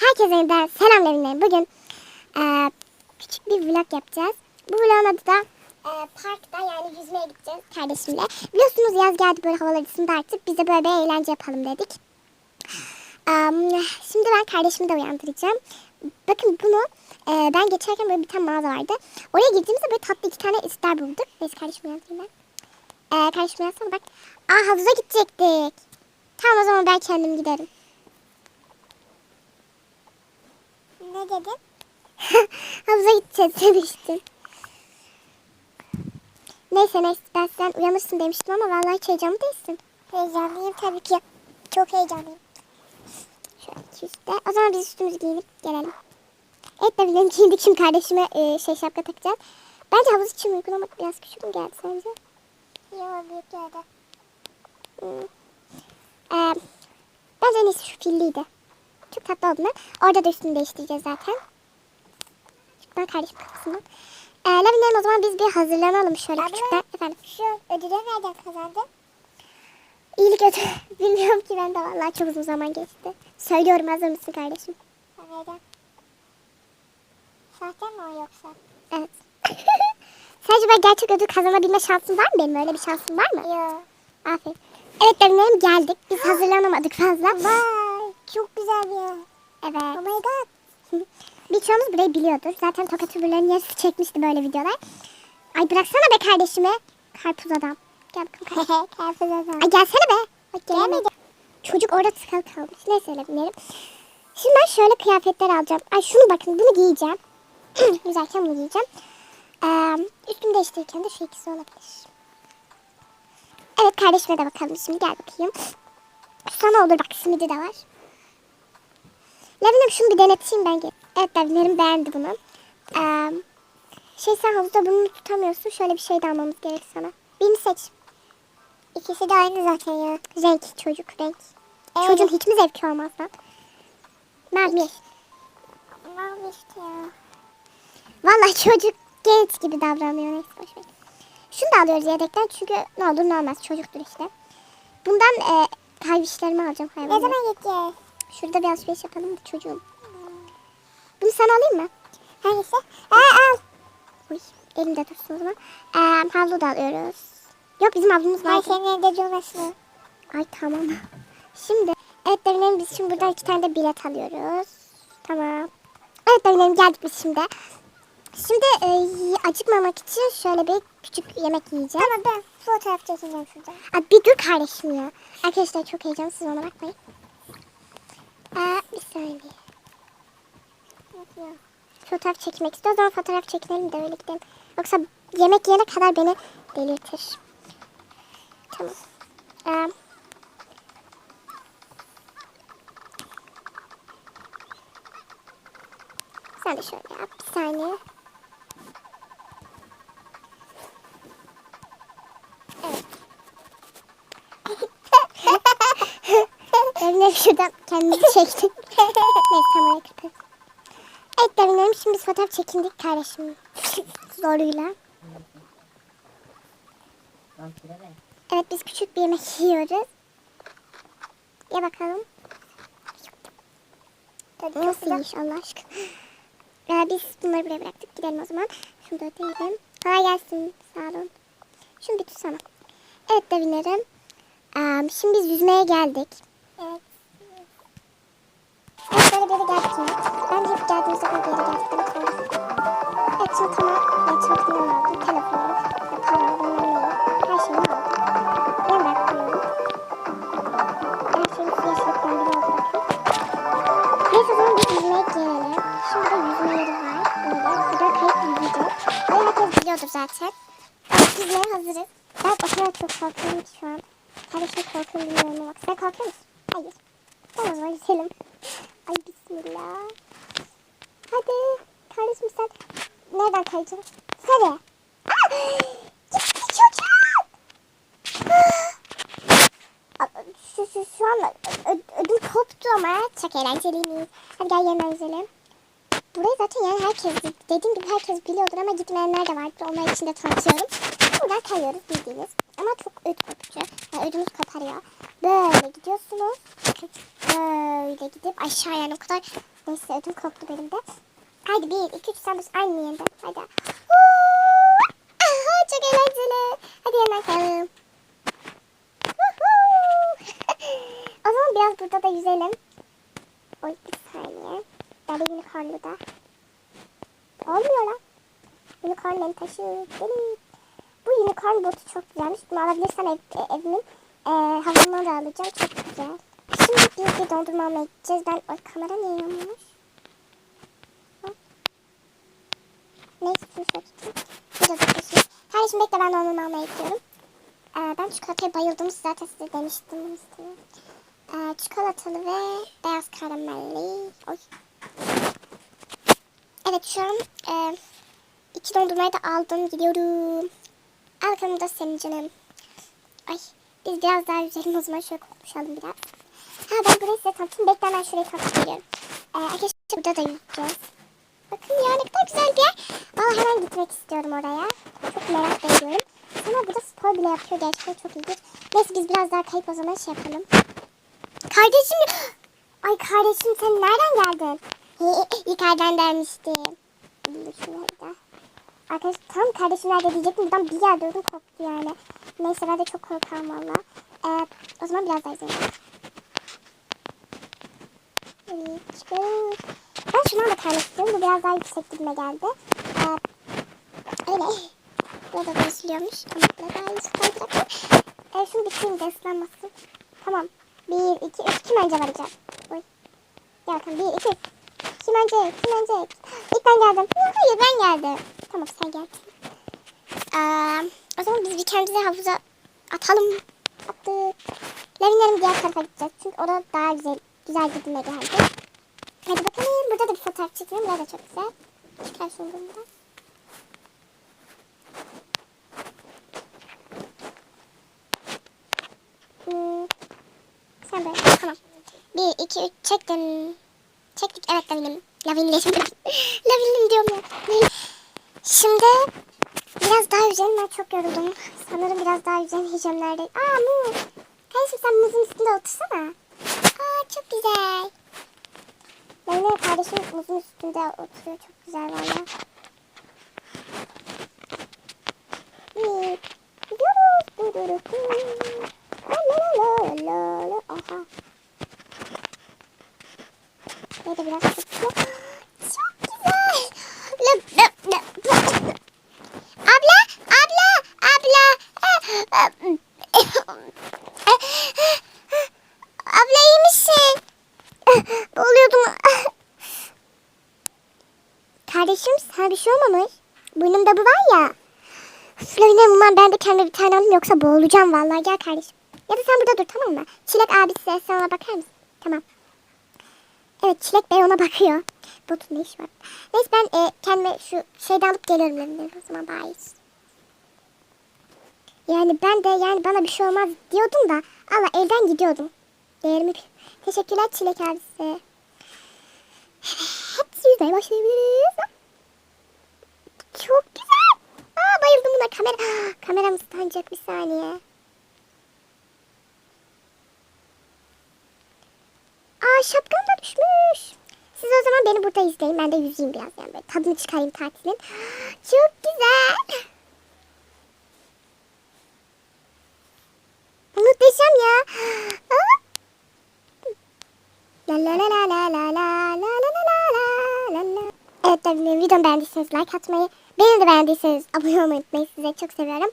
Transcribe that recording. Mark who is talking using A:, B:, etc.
A: Herkese yeniden selamlarım. Bugün eee, küçük bir vlog yapacağız. Bu vlogun adı da eee, parkta yani yüzmeye gideceğiz kardeşimle. Biliyorsunuz yaz geldi böyle havalar ısındı artık. Biz de böyle bir eğlence yapalım dedik. Eee, şimdi ben kardeşimi de uyandıracağım. Bakın bunu eee, ben geçerken böyle bir tane mağaza vardı. Oraya girdiğimizde böyle tatlı iki tane ister bulduk. Neyse kardeşimi uyandırayım ben. Eee kardeşim uyansana bak. Aa havuza gidecektik. Tamam o zaman ben kendim giderim. Ne dedin? Havuza gideceğiz demiştin. Neyse neyse ben sen uyanırsın demiştim ama vallahi hiç heyecanlı değilsin. Heyecanlıyım tabii ki. Çok heyecanlıyım. Şöyle üstte. O zaman biz üstümüzü giyinip gelelim. Evet de benim giyindik şimdi kardeşime e, şey şapka takacağım. Bence havuz için uygun ama biraz küçük mü geldi sence? Yok büyük geldi. Hmm. Ee, bence en iyisi şu filliydi. Çok tatlı oldu. Orada da üstünü değiştireceğiz zaten. Ben kardeşim kafasından. Ee, Lavinlerim o zaman biz bir hazırlanalım şöyle küçükten. Efendim. Şu ödülü nereden kazandın? İyilik ödülü. Bilmiyorum ki ben de vallahi çok uzun zaman geçti. Söylüyorum hazır mısın kardeşim? Neden? Sahte mi o yoksa? Evet. Sence ben gerçek ödül kazanabilme şansım var mı benim? Öyle bir şansım var mı? Yok. Aferin. Evet Lavinlerim geldik. Biz hazırlanamadık fazla. Vay çok güzel bir yer. Evet. Oh my god. Birçoğumuz burayı biliyordur. Zaten Tokat Uber'lerin yarısı çekmişti böyle videolar. Ay bıraksana be kardeşimi. Karpuz adam. Gel bakalım kardeşim. Karpuz adam. Ay gelsene be. Bak gelemedi. Çocuk orada tıkalı kalmış. Neyse öyle. Şimdi ben şöyle kıyafetler alacağım. Ay şunu bakın bunu giyeceğim. Güzelken bunu giyeceğim. Ee, üstümü değiştirirken de şu ikisi olabilir. Evet kardeşime de bakalım şimdi gel bakayım. Sana olur bak simidi de var. Lavinim şunu bir deneteyim ben. Evet Lavinlerim beğendi bunu. Ee, şey sen havuzda bunu tutamıyorsun. Şöyle bir şey de almamız gerek sana. Birini seç. İkisi de aynı zaten ya. Renk çocuk renk. Çocuğun hiç mi zevki olmaz lan? Mavi. Mavi işte ya. Vallahi çocuk genç gibi davranıyor. Neyse boş ver. Şunu da alıyoruz yedekten çünkü ne olur ne olmaz çocuktur işte. Bundan e, hayvişlerimi alacağım. Ne zaman gideceğiz? Şurada bir alışveriş yapalım da çocuğum. Bunu sana alayım mı? Hangisi? Aa, al. Uy, elimde dursun o zaman. Ee, havlu da alıyoruz. Yok bizim havlumuz var. Ay senin evde durmasın. Ay tamam. Şimdi evet Devinelim biz şimdi burada iki tane de bilet alıyoruz. Tamam. Evet Devinelim geldik biz şimdi. Şimdi e, acıkmamak için şöyle bir küçük yemek yiyeceğim. Tamam ben fotoğraf çekeceğim şurada. Aa, bir dur kardeşim ya. Arkadaşlar çok heyecanlı siz ona bakmayın. Aa, bir saniye. Fotoğraf çekmek istiyor. O zaman fotoğraf çekinelim de öyle. Yoksa yemek yiyene kadar beni delirtir. Tamam. Ee, sen de şöyle yap. Bir saniye. Evine şuradan kendimizi çektik. Neyse tam oraya kırpalım. Evet Devinlerim şimdi biz fotoğraf çekindik kardeşim. Zoruyla. Evet biz küçük bir yemek yiyoruz. Ye bakalım. Nasıl iyiymiş Allah aşkına. Ee, biz bunları buraya bıraktık. Gidelim o zaman. Şunu da ödeyelim. Kolay gelsin. Sağ olun. Şunu bir tutsana. Evet Devinlerim. Ee, şimdi biz yüzmeye geldik. Evet. Evet yine. Ben hep geldiğimizde yere geldik. Demek oldu. Evet şimdi tamam. Ben çantamdan aldım. Telefonum, para, ne. Her şeyimi aldım. Ben bırakmıyorum. Her şeyin yeşillikten biri oldu bakın. Neyse o zaman biz yüzmeye gelelim. Şimdi de yüzme yeri var. Böyle. Burada kayıp yüzeceğiz. Böyle herkes biliyordur zaten. Evet, yüzmeye hazırız. Ben o kadar çok korkuyorum ki şu an. Kardeşim korkuyorum bilmiyorum. Sen korkuyor musun? Hayır. Tamam yüzelim. Ay bismillah. Hadi. Kardeşim sen nereden kayacaksın? Nereye? Aa! Gitti çocuk. Aa! Şu, şu, şu an ö- ödüm koptu ama çok eğlenceliymiş. Hadi gel yeniden yüzelim. Burayı zaten yani herkes, dediğim gibi herkes biliyordur ama gitmeyenler de vardır. Onlar için de tanıtıyorum. Buradan kayıyoruz bildiğiniz. Ama çok öd kopucu. Yani ödümüz koparıyor. Böyle gidiyorsunuz. Böyle gidip aşağı yani o kadar Neyse ödüm koptu benim de. Haydi bir, iki, üç, sen biz aynı yerinde. Hadi. Huu! Aha, çok eğlenceli. Hadi kayalım. Woohoo! o zaman biraz burada da yüzelim. Oy bir saniye. Ben de unicornlu da. Olmuyor lan. Unicorn beni taşı. Benim. Bu unicorn botu çok güzelmiş. Bunu alabilirsem ev, evimin e, havuzundan da alacağım. Çok güzel. Şimdi biz bir dondurma almaya gideceğiz. Ben o kamera niye yanmış? Neyse şunu şöyle tutayım. Biraz yaklaşayım. Kardeşim bekle ben dondurma almaya gidiyorum. Ee, ben çikolataya bayıldım. Zaten size demiştim bunu. Ee, çikolatalı ve beyaz karamelli. Oy. Evet şu an e, iki dondurmayı da aldım. Gidiyorum. Arkamda da senin canım. Ay biz biraz daha yüzelim o şöyle konuşalım biraz. Ha ben burayı size tanıtayım. Bekle ben şurayı tanıtıp geliyorum. Ee, arkadaşlar burada da yüzeceğiz. Bakın ya ne kadar güzel bir yer. Valla hemen gitmek istiyorum oraya. Çok merak ediyorum. Ama burada spor bile yapıyor. Gerçekten çok ilginç. Neyse biz biraz daha kayıp o zaman şey yapalım. Kardeşim. Ay kardeşim sen nereden geldin? Yukarıdan dermiştim. Şurada. Arkadaşlar tam kardeşim nerede diyecektim. Buradan bir yer durdum koptu yani. Neyse ben de çok korkarım valla. Ee, o zaman biraz daha izleyelim. Ben şundan da kaymak istiyorum. Bu biraz daha yüksek gibime geldi. Ee, öyle. Burada da ısılıyormuş. Ama daha iyi kayacak. Ee, şunu bitireyim de ıslanmasın. Tamam. Bir, iki, üç. Kim önce varacak? Oy. Gel bakalım. Bir, iki, üç. Kim önce? Kim önce? İlk ben geldim. Hayır ben geldim. Tamam sen gel. Ee, o zaman biz bir kendimize havuza atalım. Attık. Lavinlerin diğer tarafa gideceğiz. Çünkü orada daha güzel, güzel gibime geldi. Hadi bakalım. Burada da bir fotoğraf çekelim. Burada da çok güzel. Çıkar şunu bundan. Hmm. Sen böyle. Tamam. Bir, iki, üç. Çektim. Çektik. Evet Lavinim. Lavinleşim. Lavinim diyorum ya. Şimdi biraz daha yüzelim. Ben çok yoruldum. Sanırım biraz daha yüzemeyeceğim nerede. Aa muz. üstünde oturuyor. Çok güzel valla. Aha. Böyle biraz tutuyor. Çok güzel. Abla, abla, abla. Eh, eh, eh, abla iyi misin? Boğuluyordum. Kardeşim sana bir şey olmamış. Burnumda bu var ya. Flavine ulan ben de kendime bir tane alayım yoksa boğulacağım vallahi gel kardeşim. Ya da sen burada dur tamam mı? Çilek abisi sen ona bakar mısın? Tamam. Evet Çilek Bey ona bakıyor. Botun ne iş var? Neyse ben e, kendime şu şeyden alıp geliyorum Lavine'den o zaman bye. Yani ben de yani bana bir şey olmaz diyordum da Allah elden gidiyordum. Değerimi Teşekkürler Çilek abisi. Evet yüzmeye başlayabiliriz. Çok güzel. Aa, bayıldım buna kamera. Kameram ıslanacak bir saniye. Aa şapkam da düşmüş. Siz o zaman beni burada izleyin. Ben de yüzeyim biraz yani böyle tadını çıkarayım tatilin. Çok güzel. Muhteşem ya. Aa. La la la la Tabii videomu beğendiyseniz like atmayı, beni de beğendiyseniz abone olmayı unutmayın. Size çok seviyorum.